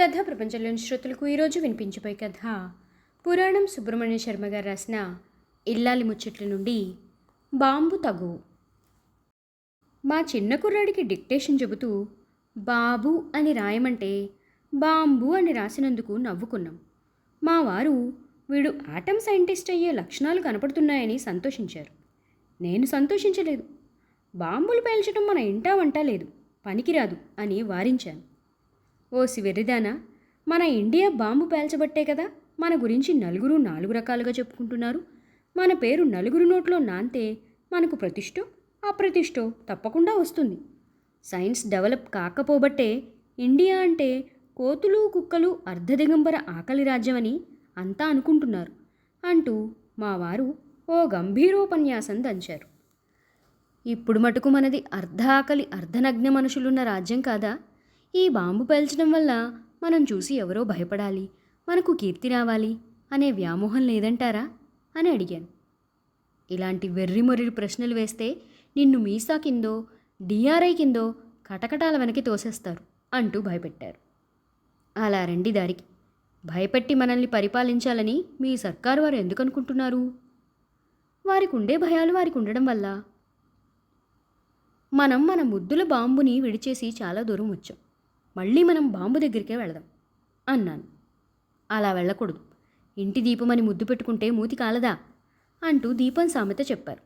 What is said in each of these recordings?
కథ ప్రపంచంలోని శ్రోతలకు ఈరోజు వినిపించబోయే కథ. పురాణం సుబ్రహ్మణ్య శర్మ గారు రాసిన ఇల్లాలి ముచ్చట్ల నుండి బాంబు తగు. మా చిన్న కుర్రాడికి డిక్టేషన్ చెబుతూ బాబు అని రాయమంటే బాంబు అని రాసినందుకు నవ్వుకున్నాం. మా వారు వీడు ఆటమ్ సైంటిస్ట్ అయ్యే లక్షణాలు కనపడుతున్నాయని సంతోషించారు. నేను సంతోషించలేదు. బాంబులు పేల్చడం మన ఇంటా వంట లేదు. పనికిరాదు అని వారించాను. ఓ వెర్రిదానా మన ఇండియా బాంబు పేల్చబట్టే కదా మన గురించి నలుగురు నాలుగు రకాలుగా చెప్పుకుంటున్నారు. మన పేరు నలుగురు నోట్లో నాంతే మనకు ప్రతిష్టో అప్రతిష్టో తప్పకుండా వస్తుంది. సైన్స్ డెవలప్ కాకపోబట్టే ఇండియా అంటే కోతులు కుక్కలు అర్ధదిగంబర ఆకలి రాజ్యమని అంతా అనుకుంటున్నారు అంటూ మా వారు ఓ గంభీరోపన్యాసం దంచారు. ఇప్పుడు మటుకు మనది అర్ధ ఆకలి అర్ధనగ్న మనుషులున్న రాజ్యం కాదా? ఈ బాంబు పేల్చడం వల్ల మనం చూసి ఎవరో భయపడాలి మనకు కీర్తి రావాలి అనే వ్యామోహం లేదంటారా? అని అడిగాను. ఇలాంటి వెర్రి మొర్రి ప్రశ్నలు వేస్తే నిన్ను మీసా కిందో డిఆర్ఐ కిందో కటకటాల వెనక్కి తోసేస్తారు అంటూ భయపెట్టారు. అలా రండి దారికి. భయపెట్టి మనల్ని పరిపాలించాలని మీ సర్కారు వారు ఎందుకు అనుకుంటున్నారు వారికి ఉండే భయాలు వారికి ఉండడం వల్ల. మనం మన ముద్దుల బాంబుని విడిచేసి చాలా దూరం వచ్చాం. మళ్ళీ మనం బాంబు దగ్గరికే వెళదాం అన్నాను. అలా వెళ్ళకూడదు. ఇంటి దీపమని ముద్దు పెట్టుకుంటే మూతి కాలదా? అంటూ దీపం సామెత చెప్పారు.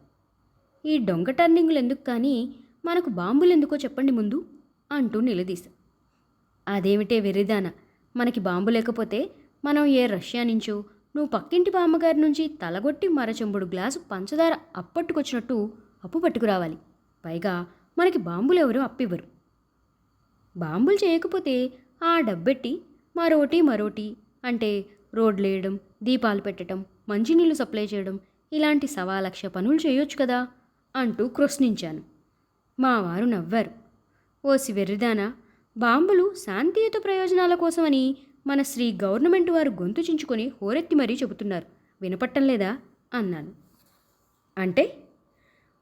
ఈ డొంక టర్నింగులు ఎందుకు కానీ మనకు బాంబులు ఎందుకో చెప్పండి ముందు అంటూ నిలదీశా. అదేమిటే వెర్రిదాన? మనకి బాంబు లేకపోతే మనం ఏ రష్యా నుంచో నువ్వు పక్కింటి బామ్మగారి నుంచి తలగొట్టి మరచెంబుడు గ్లాసు పంచదార అప్పట్టుకొచ్చినట్టు అప్పు పట్టుకురావాలి. పైగా మనకి బాంబులు ఎవరు అప్పివ్వరు. బాంబులు చేయకపోతే ఆ డబ్బెట్టి మరోటి మరోటి అంటే రోడ్లు వేయడం దీపాలు పెట్టడం మంచినీళ్ళు సప్లై చేయడం ఇలాంటి సవాలక్ష పనులు చేయొచ్చు కదా అంటూ కృష్ణించాను. మా వారు నవ్వారు. ఓసి వెర్రిదానా బాంబులు శాంతియుత ప్రయోజనాల కోసమని మన శ్రీ గవర్నమెంట్ వారు గొంతు చించుకొని హోరెత్తి మరీ చెబుతున్నారు. వినపట్టం లేదా? అన్నాను. అంటే?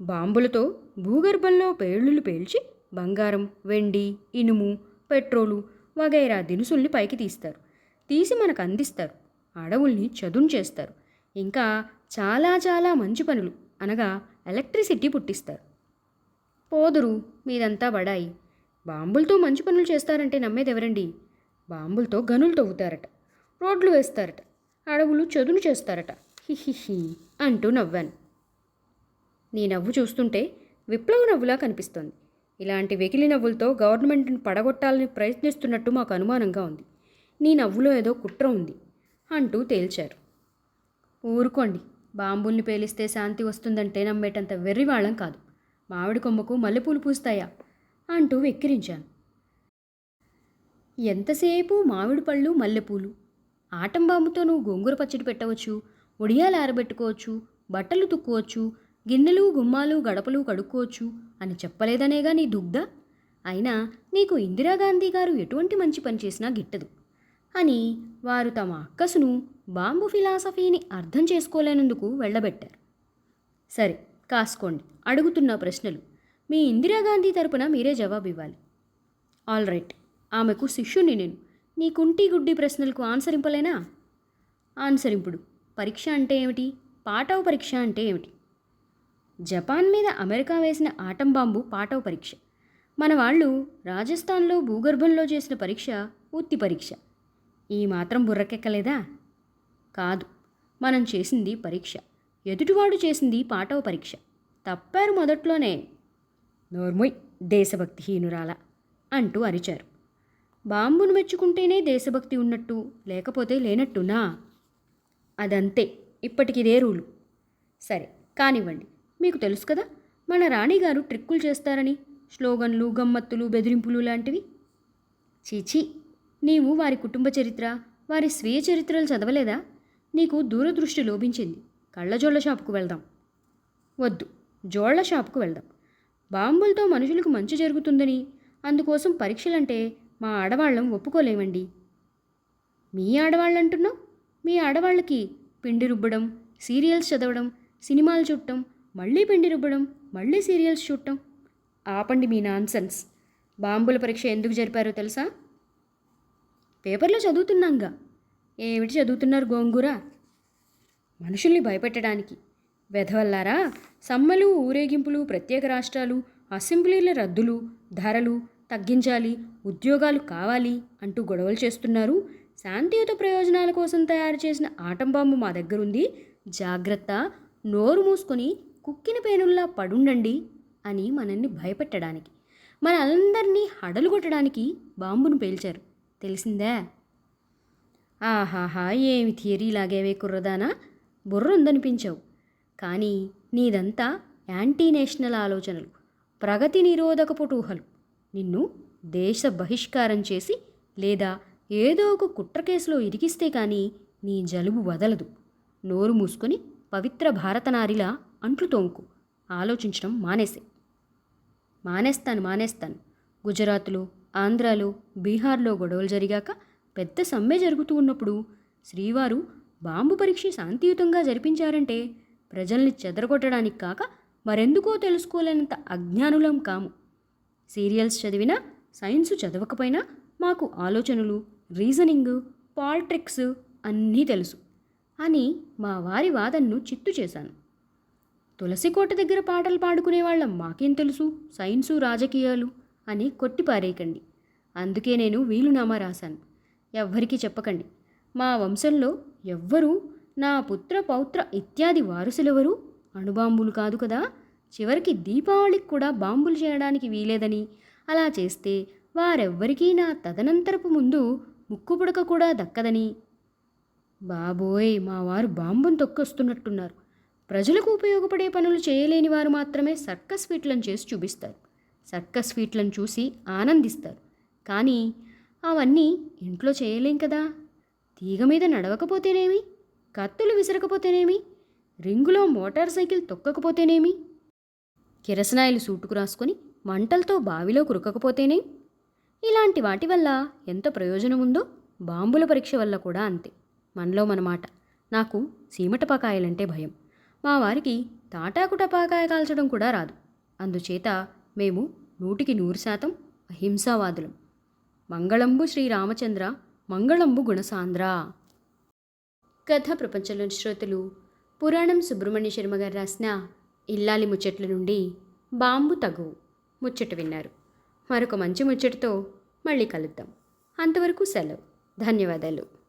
బాంబులతో భూగర్భంలో పేలుళ్ళు పేల్చి బంగారం వెండి ఇనుము పెట్రోలు వగైరా దినుసుల్ని పైకి తీస్తారు. తీసి మనకు అందిస్తారు. అడవుల్ని చదును చేస్తారు. ఇంకా చాలా చాలా మంచి పనులు అనగా ఎలక్ట్రిసిటీ పుట్టిస్తారు. పోదురు మీదంతా బడాయి బాంబులతో మంచి పనులు చేస్తారంటే నమ్మేది ఎవరండి బాంబులతో గనులు తవ్వుతారట. రోడ్లు వేస్తారట. అడవులు చదును చేస్తారట. హిహిహి అంటూ నవ్వాను. నీ నవ్వు చూస్తుంటే విప్లవ నవ్వులా కనిపిస్తోంది. ఇలాంటి వెకిలి నవ్వులతో గవర్నమెంట్ని పడగొట్టాలని ప్రయత్నిస్తున్నట్టు మాకు అనుమానంగా ఉంది. నీ నవ్వులో ఏదో కుట్ర ఉంది అంటూ తేల్చారు. ఊరుకోండి. బాంబుల్ని పేలిస్తే శాంతి వస్తుందంటే నమ్మేటంత వెర్రివాళ్ళం కాదు. మామిడి కొమ్మకు మల్లెపూలు పూస్తాయా? అంటూ వెక్కిరించాను. ఎంతసేపు మామిడి పళ్ళు మల్లెపూలు? ఆటం బాంబుతో నువ్వు గోంగూర పచ్చడి పెట్టవచ్చు ఒడియాలు ఆరబెట్టుకోవచ్చు బట్టలు తుక్కోవచ్చు గిన్నెలు గుమ్మాలు గడపలు కడుక్కోవచ్చు అని చెప్పలేదనేగా నీ దుగ్ధ? అయినా నీకు ఇందిరాగాంధీ గారు ఎటువంటి మంచి పని చేసినా గిట్టదు. అని వారు తమ అక్కసును బాంబు ఫిలాసఫీని అర్థం చేసుకోలేనందుకు వెళ్ళబెట్టారు. సరే కాసుకోండి అడుగుతున్న ప్రశ్నలు. మీ ఇందిరాగాంధీ తరపున మీరే జవాబు ఇవ్వాలి. ఆల్ రైట్ ఆమెకు శిష్యుని నేను. నీ కుంటి గుడ్డి ప్రశ్నలకు ఆన్సరింపలేనా? ఆన్సరింపుడు పరీక్ష అంటే ఏమిటి? పాఠవ పరీక్ష అంటే ఏమిటి? జపాన్ మీద అమెరికా వేసిన ఆటం బాంబు పాటవ పరీక్ష. మన వాళ్ళు రాజస్థాన్లో భూగర్భంలో చేసిన పరీక్ష ఉత్తి పరీక్ష. ఈ మాత్రం బుర్రకెక్కలేదా? కాదు మనం చేసింది పరీక్ష. ఎదుటివాడు చేసింది పాటవ పరీక్ష. తప్పారు మొదట్లోనే. నోర్మొయ్ దేశభక్తిహీనురాల అంటూ అరిచారు. బాంబును మెచ్చుకుంటేనే దేశభక్తి ఉన్నట్టు లేకపోతే లేనట్టునా? అదంతే ఇప్పటికిదే రూలు. సరే కానివ్వండి. మీకు తెలుసు కదా? మన రాణిగారు ట్రిక్కులు చేస్తారని. స్లోగన్లు గమ్మత్తులు బెదిరింపులు లాంటివి. చీచీ నీవు వారి కుటుంబ చరిత్ర వారి స్వీయ చరిత్రలు చదవలేదా? నీకు దూరదృష్టి లోపించింది. కళ్ళజోళ్ళ షాపుకు వెళ్దాం. వద్దు జోళ్ళ షాపుకు వెళ్దాం. బాంబులతో మనుషులకు మంచి జరుగుతుందని. అందుకోసం పరీక్షలంటే మా ఆడవాళ్ళం ఒప్పుకోలేమండి. మీ ఆడవాళ్ళంటున్నావు? మీ ఆడవాళ్ళకి పిండి రుబ్బడం సీరియల్స్ చదవడం సినిమాలు చూడటం మళ్ళీ పిండి రుబ్బడం మళ్ళీ సీరియల్స్ చూడటం. ఆపండి మీ నాన్సెన్స్. బాంబుల పరీక్ష ఎందుకు జరిపారో తెలుసా? పేపర్లో చదువుతున్నాంగా. ఏమిటి చదువుతున్నారు గోంగూర? మనుషుల్ని భయపెట్టడానికి. వెధవల్లారా సమ్మలు ఊరేగింపులు ప్రత్యేక రాష్ట్రాలు అసెంబ్లీల రద్దులు ధరలు తగ్గించాలి ఉద్యోగాలు కావాలి అంటూ గొడవలు చేస్తున్నారు. శాంతియుత ప్రయోజనాల కోసం తయారు చేసిన ఆటం బాంబు మా దగ్గర ఉంది జాగ్రత్త నోరు మూసుకొని కుక్కిన పేనుల్లా పడుండండి అని మనల్ని భయపెట్టడానికి. మనందరినీ హడలు కొట్టడానికి బాంబును పేల్చారు. తెలిసిందే? ఆహాహా ఏమి థియరీ లాగేవే కుర్రదానా? బుర్ర ఉందనిపించావు కానీ నీదంతా యాంటీ నేషనల్ ఆలోచనలు ప్రగతి నిరోధక పుటూహలు నిన్ను దేశ బహిష్కారం చేసి లేదా ఏదో ఒక కుట్ర కేసులో ఇరికిస్తే కానీ నీ జలుబు వదలదు. నోరు మూసుకొని పవిత్ర భారతనారిలా అంట్లు తోముకు. ఆలోచించడం మానేసే. మానేస్తాను మానేస్తాను. గుజరాత్లో ఆంధ్రాలో బీహార్లో గొడవలు జరిగాక పెద్ద సమ్మె జరుగుతూ ఉన్నప్పుడు శ్రీవారు బాంబు పరీక్ష శాంతియుతంగా జరిపించారంటే ప్రజల్ని చెదరగొట్టడానికి కాక మరెందుకో తెలుసుకోలేనంత అజ్ఞానులం కాము. సీరియల్స్ చదివినా సైన్స్ చదవకపోయినా మాకు ఆలోచనలు రీజనింగ్ పాలిటిక్స్ అన్నీ తెలుసు. అని మా వారి వాదనను చిత్తు చేశాను. తులసికోట దగ్గర పాటలు పాడుకునే వాళ్ళం మాకేం తెలుసు? సైన్సు రాజకీయాలు అని కొట్టిపారేయకండి అందుకే నేను వీలునామా రాశాను. ఎవ్వరికీ చెప్పకండి. మా వంశంలో ఎవ్వరూ నా పుత్ర పౌత్ర ఇత్యాది వారసులెవరూ అణుబాంబులు కాదు కదా? చివరికి దీపావళికి కూడా బాంబులు చేయడానికి వీలేదని అలా చేస్తే వారెవ్వరికీ నా తదనంతరపు ముందు ముక్కుపుడక కూడా దక్కదని. బాబోయ్ మా వారు బాంబును తొక్కొస్తున్నట్టున్నారు. ప్రజలకు ఉపయోగపడే పనులు చేయలేని వారు మాత్రమే సర్కస్ ఫీట్లను చేసి చూపిస్తారు. సర్కస్ ఫీట్లను చూసి ఆనందిస్తారు. కానీ అవన్నీ ఇంట్లో చేయలేం కదా. తీగ మీద నడవకపోతేనేమి? కత్తులు విసరకపోతేనేమి? రింగులో మోటార్ సైకిల్ తొక్కకపోతేనేమి? కిరసనాయిలు సూటుకు రాసుకొని మంటలతో బావిలో కురకకపోతేనే? ఇలాంటి వాటి వల్ల ఎంత ప్రయోజనం ఉందో? బాంబుల పరీక్ష వల్ల కూడా అంతే. మనలో మన మాట. నాకు సీమటపకాయలంటే భయం. మా వారికి తాటాకు టపాకాయ కాల్చడం కూడా రాదు. అందుచేత మేము నూటికి నూరు శాతం అహింసావాదులం. మంగళంబు శ్రీరామచంద్ర మంగళంబు గుణసాంద్ర. కథ ప్రపంచంలోని శ్రోతలు పురాణం సుబ్రహ్మణ్య శర్మ గారు రాసిన ఇల్లాలి ముచ్చట్ల నుండి బాంబు తగువు ముచ్చట విన్నారు. మరొక మంచి ముచ్చటతో మళ్ళీ కలుద్దాం. అంతవరకు సెలవు. ధన్యవాదాలు.